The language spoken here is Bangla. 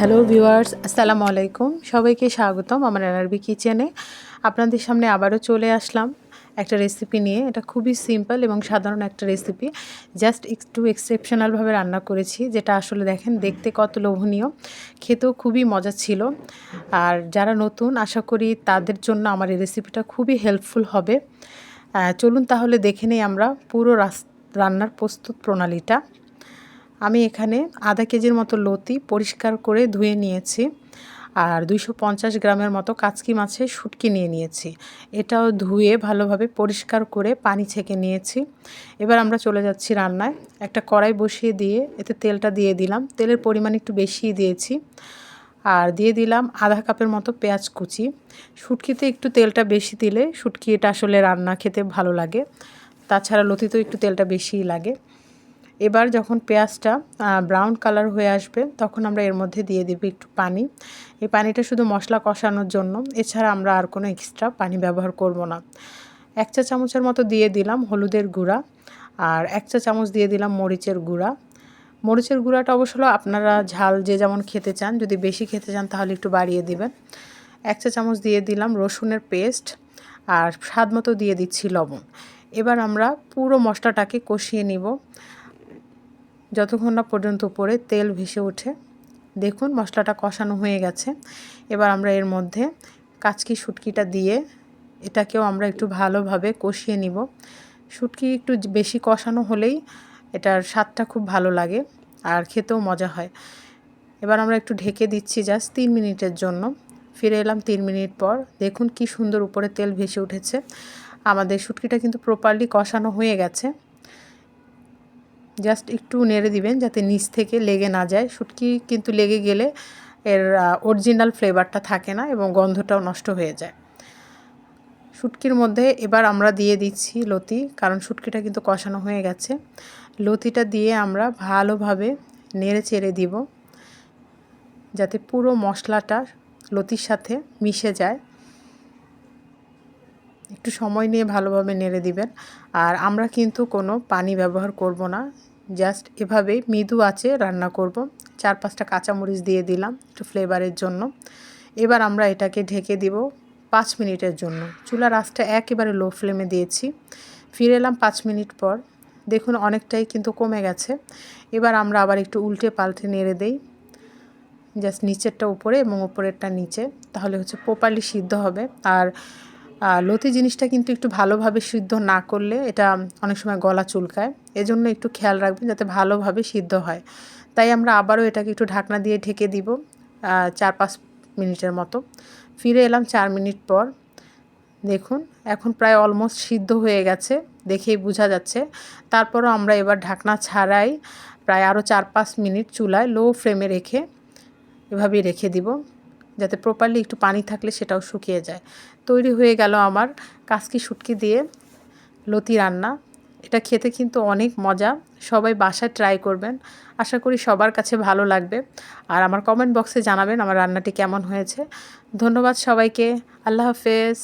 হ্যালো ভিউয়ার্স আসসালামু আলাইকুম সবাইকে স্বাগতম আমার এনআরবি কিচেনে আপনাদের সামনে আবারও চলে আসলাম একটা রেসিপি নিয়ে। এটা খুবই সিম্পল এবং সাধারণ একটা রেসিপি জাস্ট একটু এক্সেপশনালভাবে রান্না করেছি, যেটা আসলে দেখেন দেখতে কত লোভনীয়। খেতেও খুবই মজা ছিল। আর যারা নতুন, আশা করি তাদের জন্য আমার এই রেসিপিটা খুবই হেল্পফুল হবে। চলুন তাহলে দেখে নেই আমরা পুরো রান্নার প্রস্তুত প্রণালীটা। আমি এখানে আধা কেজির মতো লতি পরিষ্কার করে ধুয়ে নিয়েছি আর দুইশো পঞ্চাশ গ্রামের মতো কাচকি মাছের শুটকি নিয়ে নিয়েছি। এটাও ধুয়ে ভালোভাবে পরিষ্কার করে পানি ছেঁকে নিয়েছি। এবার আমরা চলে যাচ্ছি রান্নায়। একটা কড়াই বসিয়ে দিয়ে এতে তেলটা দিয়ে দিলাম। তেলের পরিমাণ একটু বেশিই দিয়েছি। আর দিয়ে দিলাম আধা কাপের মতো পেঁয়াজ কুচি। শুটকিতে একটু তেলটা বেশি দিলে শুটকি এটা আসলে রান্না খেতে ভালো লাগে। তাছাড়া লতিতেও একটু তেলটা বেশিই লাগে। এবার যখন পেঁয়াজটা ব্রাউন কালার হয়ে আসবে, তখন আমরা এর মধ্যে দিয়ে দেবো একটু পানি। এই পানিটা শুধু মশলা কষানোর জন্য, এছাড়া আমরা আর কোনো এক্সট্রা পানি ব্যবহার করব না। এক চা চামচের মতো দিয়ে দিলাম হলুদের গুঁড়া, আর এক চা চামচ দিয়ে দিলাম মরিচের গুঁড়া। মরিচের গুঁড়াটা অবশ্য আপনারা ঝাল যে যেমন খেতে চান, যদি বেশি খেতে চান তাহলে একটু বাড়িয়ে দিবেন। এক চা চামচ দিয়ে দিলাম রসুনের পেস্ট, আর স্বাদ মতো দিয়ে দিচ্ছি লবণ। এবার আমরা পুরো মশলাটাকে কষিয়ে নিব। যতক্ষণ না পর্যন্ত উপরে তেল ভেসে ওঠে, দেখুন মশলাটা কষানো হয়ে গেছে। এবার আমরা এর মধ্যে কাচকি শুটকিটা দিয়ে এটাকেও আমরা একটু ভালোভাবে কষিয়ে নিব। শুটকি একটু বেশি কষানো হলেই এটার স্বাদটা খুব ভালো লাগে আর খেতেও মজা হয়। এবার আমরা একটু ঢেকে দিচ্ছি জাস্ট তিন মিনিটের জন্য। ফিরে এলাম তিন মিনিট পর। দেখুন কি সুন্দর উপরে তেল ভেসে উঠেছে। আমাদের শুটকিটা কিন্তু প্রপারলি কষানো হয়ে গেছে। জাস্ট একটু নেড়ে দিবেন যাতে নিচ থেকে লেগে না যায়। শুটকি কিন্তু লেগে গেলে এর অরিজিনাল ফ্লেভারটা থাকে না এবং গন্ধটাও নষ্ট হয়ে যায়। শুটকির মধ্যে এবার আমরা দিয়ে দিচ্ছি লতি, কারণ শুটকিটা কিন্তু কষানো হয়ে গেছে। লতিটা দিয়ে আমরা ভালোভাবে নেড়ে চেড়ে দিব, যাতে পুরো মশলাটা লতির সাথে মিশে যায়। একটু সময় নিয়ে ভালোভাবে নেড়ে দিবেন। আর আমরা কিন্তু কোনো পানি ব্যবহার করব না। জাস্ট এভাবেই মৃদু আছে রান্না করব। চার পাঁচটা কাঁচামরিচ দিয়ে দিলাম একটু ফ্লেভারের জন্য। এবার আমরা এটাকে ঢেকে দিব পাঁচ মিনিটের জন্য। চুলার আঁচটা একেবারে লো ফ্লেমে দিয়েছি। ফিরে এলাম পাঁচ মিনিট পর। দেখুন অনেকটাই কিন্তু কমে গেছে। এবার আমরা আবার একটু উল্টে পাল্টে নেড়ে দেই। জাস্ট নিচেরটা উপরে এবং উপরেরটা নিচে। তাহলে হচ্ছে প্রপারলি সিদ্ধ হবে। আর আর লতি জিনিসটা কিন্তু একটু ভালোভাবে সিদ্ধ না করলে এটা অনেক সময় গলা চুলকায়। এজন্য একটু খেয়াল রাখবেন যাতে ভালোভাবে সিদ্ধ হয়। তাই আমরা আবারও এটাকে একটু ঢাকনা দিয়ে ঢেকে দিব চার পাঁচ মিনিটের মতো। ফিরে এলাম চার মিনিট পর। দেখুন, এখন প্রায় অলমোস্ট সিদ্ধ হয়ে গেছে, দেখেই বোঝা যাচ্ছে। তারপরও আমরা এবার ঢাকনা ছাড়াই প্রায় আরও চার পাঁচ মিনিট চুলায় লো ফ্লেমে রেখে এভাবেই রেখে দিব। যাতে প্রপারলি একটু পানি থাকলে সেটাও শুকিয়ে যায়। তৈরি হয়ে গেল আমার কাসকি শুটকি দিয়ে লতি রান্না। এটা খেতে কিন্তু অনেক মজা। সবাই বাসায় ট্রাই করবেন। আশা করি সবার কাছে ভালো লাগবে। আর আমার কমেন্ট বক্সে জানাবেন আমার রান্নাটি কেমন হয়েছে। ধন্যবাদ সবাইকে। আল্লাহ হাফেজ।